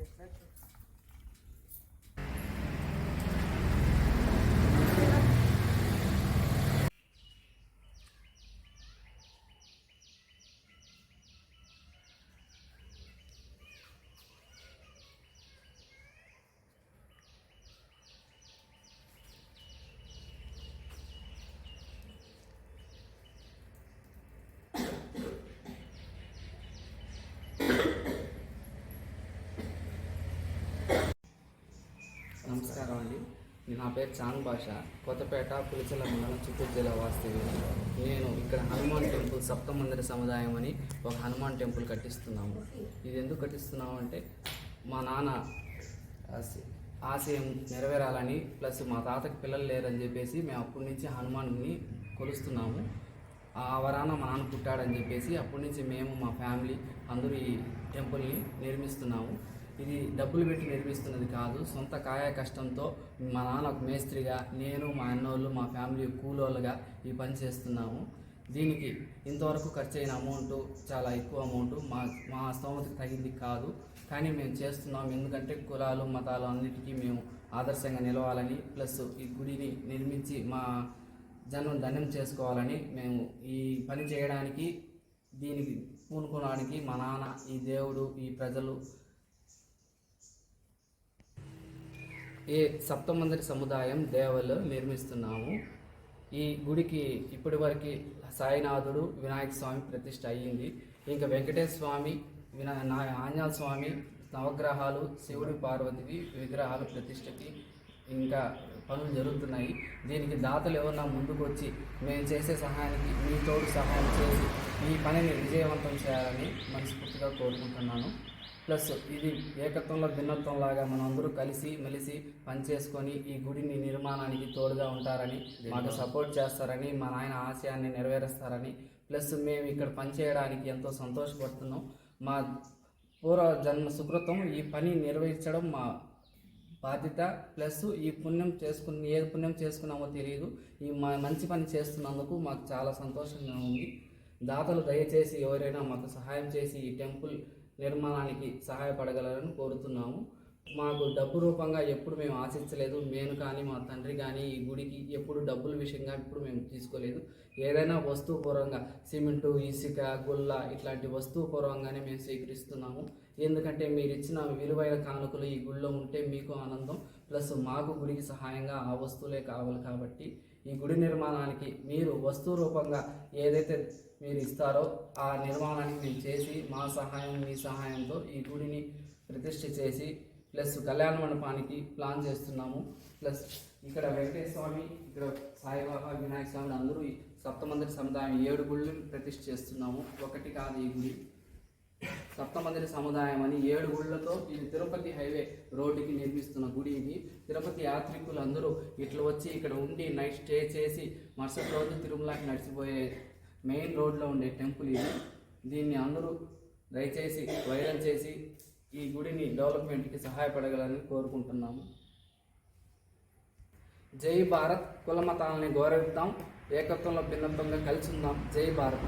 Thank you. నా పేరు చాన్ భాష. కొత్తపేట పులిచెల మండలం చిత్తూరు జిల్లా వాస్తవి నేను ఇక్కడ హనుమాన్ టెంపుల్ సప్తమందిర సముదాయం అని ఒక హనుమాన్ టెంపుల్ కట్టిస్తున్నాము. ఇది ఎందుకు కట్టిస్తున్నాము అంటే మా నాన్న ఆశయం నెరవేరాలని ప్లస్ మా తాతకి పిల్లలు లేరని చెప్పేసి మేము అప్పటి నుంచి హనుమాన్ని కొలుస్తున్నాము. ఆ వరాన మా నాన్న పుట్టాడని చెప్పేసి అప్పటి నుంచి మేము మా ఫ్యామిలీ అందరూ ఈ టెంపుల్ని నిర్మిస్తున్నాము. ఇది డబ్బులు పెట్టి నిర్మిస్తున్నది కాదు సొంత కాయ కష్టంతో మా నాన్న ఒక మేస్త్రిగా నేను మా అన్నోళ్ళు మా ఫ్యామిలీ కూలోళ్ళుగా ఈ పని చేస్తున్నాము. దీనికి ఇంతవరకు ఖర్చు అయిన అమౌంట్ చాలా ఎక్కువ అమౌంట్ మా మా స్తోమతకు తగింది కాదు. కానీ మేము చేస్తున్నాం ఎందుకంటే కులాలు మతాలు అన్నిటికీ మేము ఆదర్శంగా నిలవాలని ప్లస్ ఈ గుడిని నిర్మించి మా జనం ధన్యం చేసుకోవాలని మేము ఈ పని చేయడానికి దీనికి పూనుకోవడానికి మా నాన్న ఈ దేవుడు ఈ ప్రజలు ఏ సప్తమందిరి సముదాయం దేవలు నిర్మిస్తున్నాము. ఈ గుడికి ఇప్పటి వరకు సాయినాథుడు వినాయక స్వామి ప్రతిష్ట అయ్యింది. ఇంకా వెంకటేశ్వర స్వామి వినా నా ఆంజనేయ స్వామి నవగ్రహాలు శివుడి పార్వతివి విగ్రహాలు ప్రతిష్టకి ఇంకా పనులు జరుగుతున్నాయి. దీనికి దాతలు ఎవరన్నా ముందుకు వచ్చి మేము చేసే సహాయానికి మీ తోడు సహాయం చేసి ఈ పనిని విజయవంతం చేయాలని మనస్ఫూర్తిగా కోరుకుంటున్నాను. ప్లస్ ఇది ఏకత్వంలో భిన్నత్వం లాగా మనం అందరూ కలిసి మెలిసి పనిచేసుకొని ఈ గుడిని నిర్మాణానికి తోడుగా ఉంటారని మాకు సపోర్ట్ చేస్తారని మా నాయన ఆశయాన్ని నెరవేరుస్తారని. ప్లస్ మేము ఇక్కడ పనిచేయడానికి ఎంతో సంతోషపడుతున్నాం. మా పూర్వ జన్మ సుకృతం ఈ పని నిర్వహించడం మా బాధ్యత. ప్లస్ ఈ పుణ్యం చేసుకుని ఏ పుణ్యం చేసుకున్నామో తెలియదు ఈ మా మంచి పని చేస్తున్నందుకు మాకు చాలా సంతోషంగా ఉంది. దాతలు దయచేసి ఎవరైనా మాకు సహాయం చేసి ఈ టెంపుల్ నిర్మాణానికి సహాయపడగలరని కోరుతున్నాము. మాకు డబ్బు రూపంగా ఎప్పుడు మేము ఆశించలేదు. నేను కానీ మా తండ్రి కానీ ఈ గుడికి ఎప్పుడు డబ్బుల విషయంగా ఇప్పుడు మేము తీసుకోలేదు. ఏదైనా వస్తువు పూర్వంగా సిమెంటు ఇసుక గుల్ల ఇట్లాంటి వస్తువు పూర్వంగానే మేము స్వీకరిస్తున్నాము. ఎందుకంటే మీరు ఇచ్చిన విలువైన కానుకలు ఈ గుడిలో ఉంటే మీకు ఆనందం. ప్లస్ మాకు గుడికి సహాయంగా ఆ వస్తువులే కావాలి కాబట్టి ఈ గుడి నిర్మాణానికి మీరు వస్తు రూపంగా ఏదైతే మీరు ఇస్తారో ఆ నిర్మాణానికి మేము చేసి మా సహాయం మీ సహాయంతో ఈ గుడిని ప్రతిష్ఠ చేసి ప్లస్ కళ్యాణ మండపానికి ప్లాన్ చేస్తున్నాము. ప్లస్ ఇక్కడ వెంకటేశ్వర స్వామి ఇక్కడ సాయిబాబా వినాయక స్వామి అందరూ ఈ సప్తమందిరి సముదాయం ఏడు గుళ్ళు ప్రతిష్ఠ చేస్తున్నాము. ఒకటి కాదు ఈ గుడి. సప్తమందిర సముదాయం అని ఏడు గుళ్ళతో ఇది తిరుపతి హైవే రోడ్డుకి నిర్మిస్తున్న గుడి ఇది. తిరుపతి యాత్రికులు అందరూ ఇట్లా వచ్చి ఇక్కడ ఉండి నైట్ స్టే చేసి మరుసటి రోజు తిరుమలకి నడిచిపోయే మెయిన్ రోడ్లో ఉండే టెంపుల్ ఇది. దీన్ని అందరూ దయచేసి వైరల్ చేసి ఈ గుడిని డెవలప్మెంట్కి సహాయపడగలని కోరుకుంటున్నాము. జై భారత్ కుల మతాలని గౌరవిద్దాం. ఏకత్వంలో భిన్నత్వంగా కలిసి ఉందాం. జై భారత్.